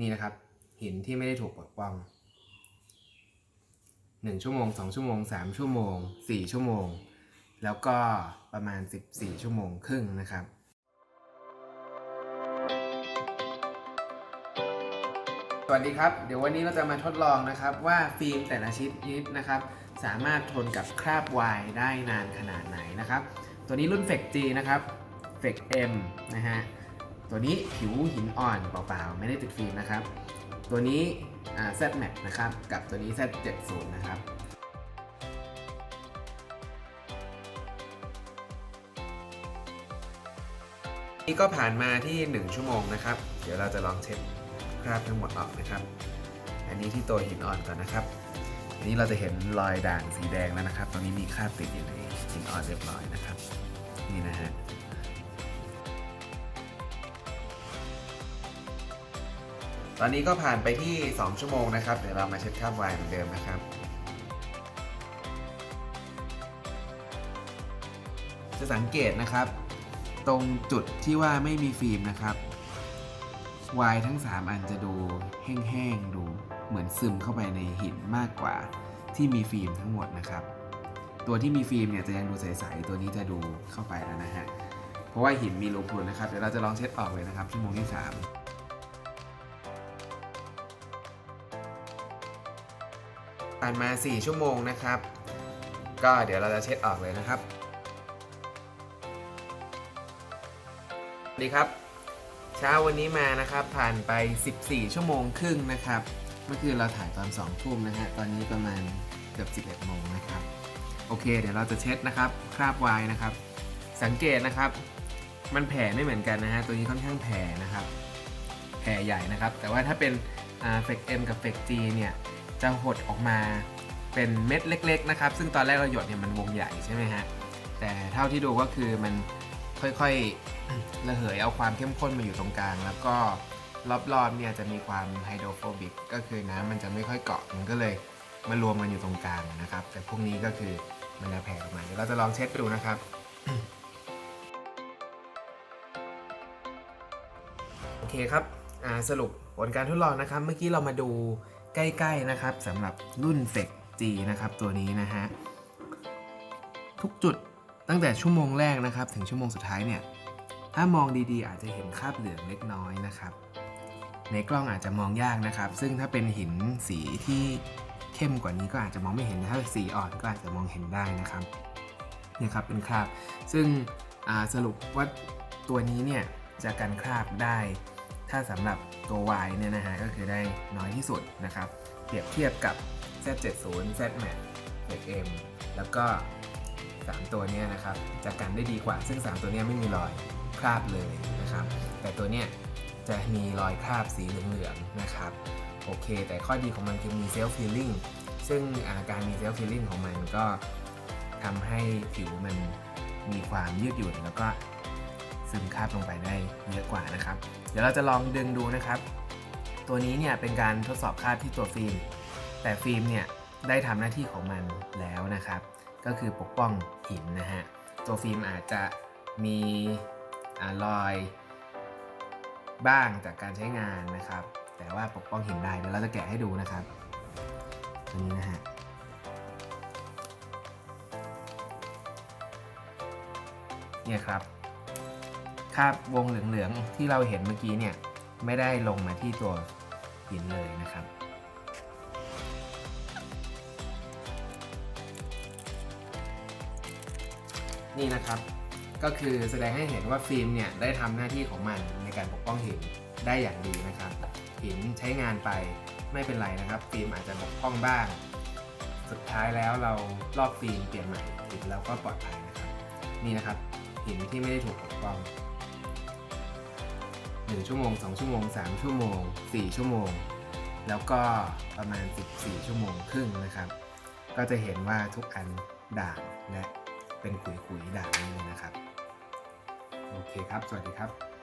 นี่นะครับ หินที่ไม่ได้ถูกปกป้องหนึ่งชั่วโมงสองชั่วโมงสามชั่วโมงสี่ชั่วโมง แล้วก็ประมาณ14ชั่วโมงครึ่งนะครับสวัสดีครับ เดี๋ยววันนี้เราจะมาทดลองนะครับว่าฟิล์มแต่ละชนิดนะครับ สามารถทนกับคราบวายได้นานขนาดไหนนะครับ ตัวนี้รุ่น f e c G นะครับ f e c M นะฮะ ตัวนี้ผิวหินอ่อนเปล่าๆ ไม่ได้ติดฟิล์มนะครับ ตัวนี้ Z Max นะครับ กับตัวนี้ Z 70นะครับนี่ก็ผ่านมาที่ 1 ชั่วโมงนะครับ เดี๋ยวเราจะลองเช็ดคราบทั้งหมดออกนะครับ อันนี้ที่ตัวหินอ่อนก่อนนะครับ อันนี้เราจะเห็นรอยด่างสีแดงแล้วนะครับ ตรงนี้มีคราบติดอยู่ในหินอ่อนเรียบร้อยนะครับ นี่นะฮะ ตอนนี้ก็ผ่านไปที่ 2 ชั่วโมงนะครับ เดี๋ยวเรามาเช็ดคราบไวน์เหมือนเดิมนะครับ จะสังเกตนะครับ ตรงจุดที่ว่าไม่มีฟิล์มนะครับวายทั้ง 3 อันจะดูแห้งๆดูเหมือนซึมเข้าไปในหินมากกว่าที่มีฟิล์มทั้งหมดนะครับ ตัวที่มีฟิล์มเนี่ยจะยังดูใสๆตัวนี้จะดูเข้าไปแล้วนะฮะเพราะว่าหินมีรูพรุนนะครับเดี๋ยวเราจะลองเช็ดออกเลยนะครับชั่วโมงที่ 3 ผ่านมา 4 ชั่วโมงนะครับ ก็เดี๋ยวเราจะเช็ดออกเลยนะครับสวัสดีครับ เช้าวันนี้มานะครับ ผ่านไป 14 ชั่วโมงครึ่งนะครับ เมื่อคืนเราถ่ายตอน2ทุ่มนะฮะตอนนี้ประมาณเกือบ11โมงนะครับ โอเค เดี๋ยวเราจะเช็ดนะครับคราบวายนะครับ สังเกตนะครับ มันแผ่ไม่เหมือนกันนะฮะตัวนี้ค่อนข้างแผ่นะครับ แผ่ใหญ่นะครับ แต่ว่าถ้าเป็นเฟกเอ็มกับเฟกจีเนี่ย จะหดออกมาเป็นเม็ดเล็ก ๆ นะครับ ซึ่งตอนแรกเราหยดเนี่ยมันวงใหญ่ใช่ไหมฮะ แต่เท่าที่ดูก็คือมันค่อยๆระเหยเอาความเข้มข้นมาอยู่ตรงกลาง แล้วก็รอบๆเนี่ยจะมีความไฮโดรโฟบิกก็คือน้ำมันจะไม่ค่อยเกาะมันก็เลยมารวมกันอยู่ตรงกลางนะครับ แต่พวกนี้ก็คือมันจะแผ่ออกมาเดี๋ยวเราจะลองเช็ดดูนะครับโอเคครับอ่าสรุปผลการทดลองนะครับ เมื่อกี้เรามาดู ใกล้ๆนะครับสำหรับรุ่น f e c G นะครับตัวนี้นะฮะทุกจุดตั้งแต่ชั่วโมงแรกนะครับ ถึงชั่วโมงสุดท้ายเนี่ยถ้ามองดีๆ อาจจะเห็นคราบเหลืองเล็กน้อยนะครับ ในกล้องอาจจะมองยากนะครับ ซึ่งถ้าเป็นหินสีที่เข้มกว่านี้ก็อาจจะมองไม่เห็นถ้าสีอ่อนก็อาจจะมองเห็นได้นะครับนี่ครับเป็นคราบซึ่งสรุปว่าตัวนี้เนี่ยจะกันคราบได้ ถ้าสำหรับตัว Y เนี่ยนะฮะก็คือได้น้อยที่สุดนะครับ เปรียบเทียบกับ Z70 Z Max XM แล้วก็ 3 ตัวเนี้ยนะครับจะกันได้ดีกว่า ซึ่ง 3 ตัวเนี้ยไม่มีรอยคราบเลยนะครับ แต่ตัวเนี้ยจะมีรอยคราบสีเหลืองๆนะครับ โอเค แต่ข้อดีของมันคือมีเซลฟ์ฟีลลิ่งซึ่งอาการมีเซลฟ์ฟีลลิ่งของมันก็ทำให้ผิวมันมีความยืดหยุ่นแล้วก็ซึมคราบลงไปได้เยอะกว่านะครับ ดี๋ยวเราจะลองดึงดูนะครับ ตัวนี้เนี่ยเป็นการทดสอบคาบที่ตัวฟิล์ม แต่ฟิล์มเนี่ยได้ทำหน้าที่ของมันแล้วนะครับ ก็คือปกป้องหินนะฮะ ตัวฟิล์มอาจจะมีอรอยบ้างจากการใช้งานนะครับ แต่ว่าปกป้องหินได้เดี๋ยวเราจะแกะให้ดูนะครับ ตัวนี้นะฮะเนี่ยครับ คาบวงเหลืองๆที่เราเห็นเมื่อกี้เนี่ยไม่ได้ลงมาที่ตัวหินเลยนะครับนี่นะครับ ก็คือแสดงให้เห็นว่าฟิล์มเนี่ยได้ทำหน้าที่ของมันในการปกป้องหินได้อย่างดีนะครับ หินใช้งานไปไม่เป็นไรนะครับ ฟิล์มอาจจะบกพร่องบ้าง สุดท้ายแล้วเราลอกฟิล์มเปลี่ยนใหม่หินเราก็ปลอดภัยนะครับ นี่นะครับหินที่ไม่ได้ถูกปกป้อง 1 ชั่วโมง 2 ชั่วโมง 3 ชั่วโมง 4 ชั่วโมง แล้วก็ประมาณ 14 ชั่วโมงครึ่งนะครับ ก็จะเห็นว่าทุกอันด่างและเป็นขุยๆด่างนี่เลยนะครับ โอเคครับ สวัสดีครับ